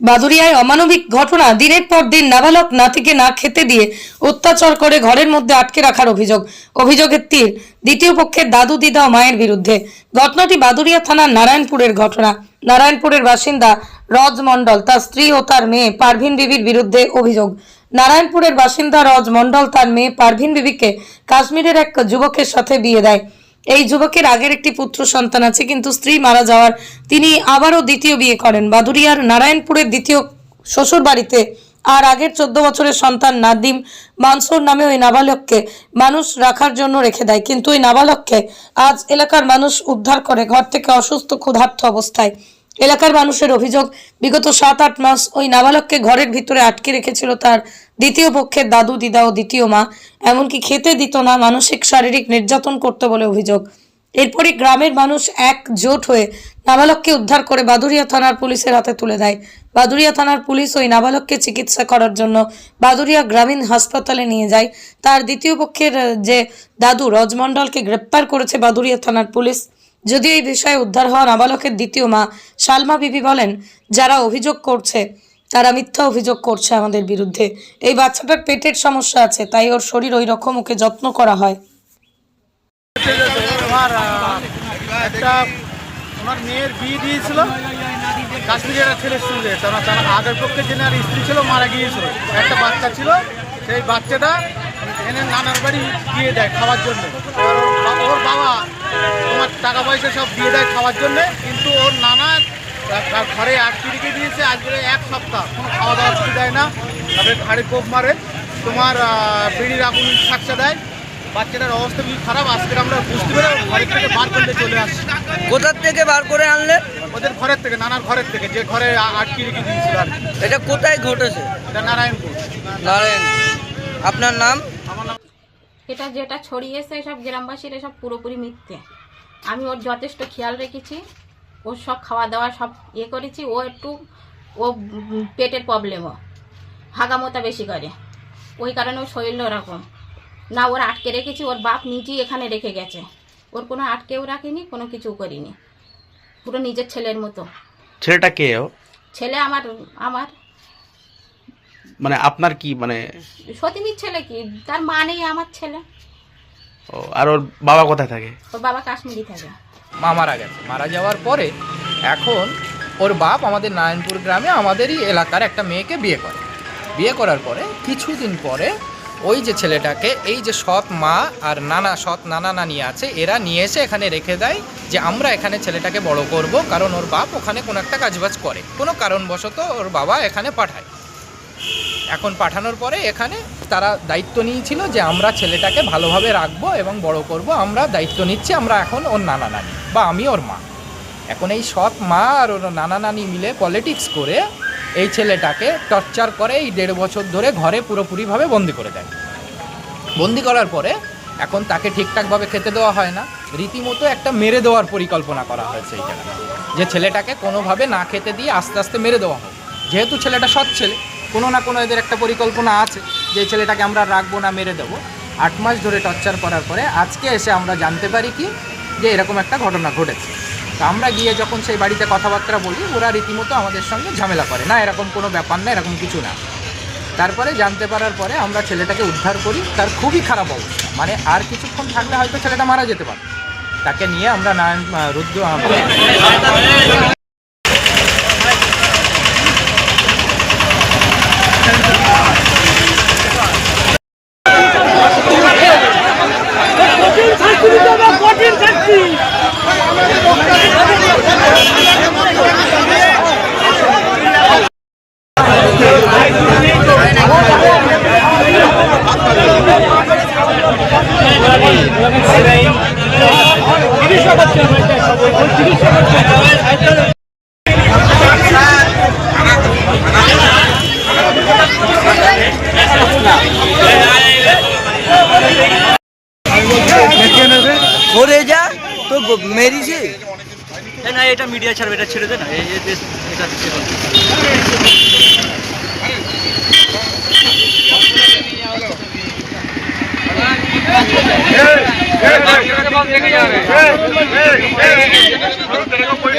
বাদুরিয়ায় অমানবিক ঘটনা। দিনের পর দিন নাবালক নাতিকে না খেতে দিয়ে অত্যাচার করে ঘরের মধ্যে আটকে রাখার অভিযোগ। অভিযোগের তীর দ্বিতীয় পক্ষের দাদু দিদা ও মায়ের বিরুদ্ধে। ঘটনাটি বাদুরিয়া থানার নারায়ণপুরের ঘটনা। নারায়ণপুরের বাসিন্দা রজ মণ্ডল, তার স্ত্রী ও তার মেয়ে পারভিন বিবির বিরুদ্ধে অভিযোগ। নারায়ণপুরের বাসিন্দা রজ মণ্ডল, তার মেয়ে পারভিন বিবিকে কাশ্মীরের এক যুবকের সাথে বিয়ে দেয়। এই যুবকের আগের একটি পুত্র সন্তান আছে, কিন্তু স্ত্রী মারা যাওয়ার তিনি আবারও দ্বিতীয় বিয়ে করেন। বাদুরিয়ার নারায়ণপুরের দ্বিতীয় শ্বশুর বাড়িতে আর আগের চোদ্দ বছরের সন্তান নাদিম মানসুর নামে ওই নাবালককে মানুষ রাখার জন্য রেখে দেয়। কিন্তু ওই নাবালককে আজ এলাকার মানুষ উদ্ধার করে, ঘর থেকে অসুস্থ, ক্ষুধার্ত অবস্থায়। এলাকার মানুষের অভিযোগ, বিগত সাত আট মাস ওই নাবালককে ঘরের ভিতরে আটকে রেখেছিল তার দ্বিতীয় পক্ষের দাদু, দিদা ও দ্বিতীয় মা। এমনকি খেতে দিত না, মানসিক, শারীরিক নির্যাতন করতে বলে অভিযোগ। এরপরই গ্রামের মানুষ একজোট হয়ে নাবালককে উদ্ধার করে বাদুরিয়া থানার পুলিশের হাতে তুলে দেয়। বাদুরিয়া থানার পুলিশ ওই নাবালককে চিকিৎসা করার জন্য বাদুরিয়া গ্রামীণ হাসপাতালে নিয়ে যায়। তার দ্বিতীয় পক্ষের যে দাদু, রজমণ্ডলকে গ্রেপ্তার করেছে বাদুরিয়া থানার পুলিশ। যদিও এই বিষয়ে উদ্ধার হওয়া নাবালকের দ্বিতীয় মা সালমা বিবি বলেন, যারা অভিযোগ করছে, তারা মিথ্যা অভিযোগ করছে আমাদের বিরুদ্ধে। এই বাচ্চাটার পেটের সমস্যা আছে, তাই ওর শরীর ওই রকম ওকে যত্ন করা হয়। আমার একটা ওনার মেয়ের বিয়ে দিয়েছিল, কাশ্মীরের ছেলের সঙ্গে তারা আগের পক্ষে যিনি আর স্ত্রী ছিল, মারা গিয়েছিল। একটা বাচ্চা ছিল, সেই বাচ্চাটা এনে নানার বাড়ি দিয়ে দেয় খাওয়ার জন্য। ওর বাবা তোমার টাকা পয়সা সব দিয়ে দেয় খাওয়ার জন্য কিন্তু ওর নানা তার ঘরে আটকে রেখে দিয়েছে আজকে এক সপ্তাহ কোনো খাওয়া দাওয়া কিছু দেয় না। তারপরে ঘাড়ে কোপ মারে তোমার বিড়ির আগুন সাকসা দেয়। বাচ্চাটার অবস্থা খুবই খারাপ আজকে আমরা বুঝতে পেরে ঘরের থেকে বার করতে চলে আসছি। কোথার থেকে বার করে আনলে? ওদের ঘরের থেকে নানার ঘরের থেকে যে ঘরে আ- আটকে রেখে দিয়েছিল আর এটা কোথায় ঘটেছে? এটা নারায়ণপুর। নারায়ণ আপনার নাম? এটা যেটা ছড়িয়েছে সব গ্রামবাসীর এসব পুরোপুরি মিথ্যে। আমি ওর যথেষ্ট খেয়াল রেখেছি ওর সব খাওয়া দাওয়া সব ইয়ে করেছি ও একটু ও পেটের প্রবলেমও হাগামোতা বেশি করে। ওই কারণে ওর শরীর ওরকম। না ওর আটকে রেখেছি ওর বাপ নিজেই এখানে রেখে গেছে। ওর কোনো আটকেও রাখিনি কোনো কিছু করিনি। পুরো নিজের ছেলের মতো। ছেলেটা কে ছেলে আমার আমার মানে আপনার কি মানে? সতীনীর ছেলে কি? তার মা নেই আমার ছেলে। ও, আর ওর বাবা কোথায় থাকে? ওর বাবা কাশ্মীরি থাকে। মা মারা গেছে। মারা যাওয়ার পরে এখন ওর বাপ আমাদের নারায়ণপুর গ্রামে আমাদেরই এলাকার একটা মেয়েকে বিয়ে করে। বিয়ে করার পরে কিছুদিন পরে ওই যে ছেলেটাকে এই যে সৎ মা আর নানা সৎ নানা নানি আছে এরা নিয়ে এসে এখানে রেখে দেয় যে আমরা এখানে ছেলেটাকে বড় করব কারণ ওর বাপ ওখানে কোনো একটা কাজবাজ করে। কোনো কারণবশত ওর বাবা এখানে পাঠায়। এখন পাঠানোর পরে এখানে তারা দায়িত্ব নিয়েছিল যে আমরা ছেলেটাকে ভালোভাবে রাখব এবং বড় করব, আমরা দায়িত্ব নিচ্ছি, আমরা এখন ওর নানা নানি বা আমি ওর মা। এখন এই সৎ মা আর ওর নানা নানি মিলে পলিটিক্স করে এই ছেলেটাকে টর্চার করে এই দেড় বছর ধরে ঘরে পুরোপুরিভাবে বন্দি করে দেয়। বন্দি করার পরে এখন তাকে ঠিকঠাকভাবে খেতে দেওয়া হয় না। রীতিমতো একটা মেরে দেওয়ার পরিকল্পনা করা হয়েছে এই জায়গায় যে ছেলেটাকে কোনোভাবে না খেতে দিয়ে আস্তে আস্তে মেরে দেওয়া হয়। যেহেতু ছেলেটা সৎ ছেলে কোনো না কোনো এদের একটা পরিকল্পনা আছে যে ছেলেটাকে আমরা রাখব না, মেরে দেবো। আট মাস ধরে টর্চার করার পরে আজকে এসে আমরা জানতে পারি কি যে এরকম একটা ঘটনা ঘটেছে। তো আমরা গিয়ে যখন সেই বাড়িতে কথাবার্তা বলি, ওরা রীতিমতো আমাদের সঙ্গে ঝামেলা করে। না, এরকম কোনো ব্যাপার না, এরকম কিছু না। তারপরে জানতে পারার পরে আমরা ছেলেটাকে উদ্ধার করি, তার খুবই খারাপ অবস্থা। মানে আর কিছুক্ষণ থাকলে হয়তো ছেলেটা মারা যেতে পারে তাকে নিয়ে আমরা নারায়ণ আহ, রুদ্র আহ, করে যা তো মেরিছে না এটা মিডিয়া ছাড়বে এটা ছেড়ে দে না এটা ওই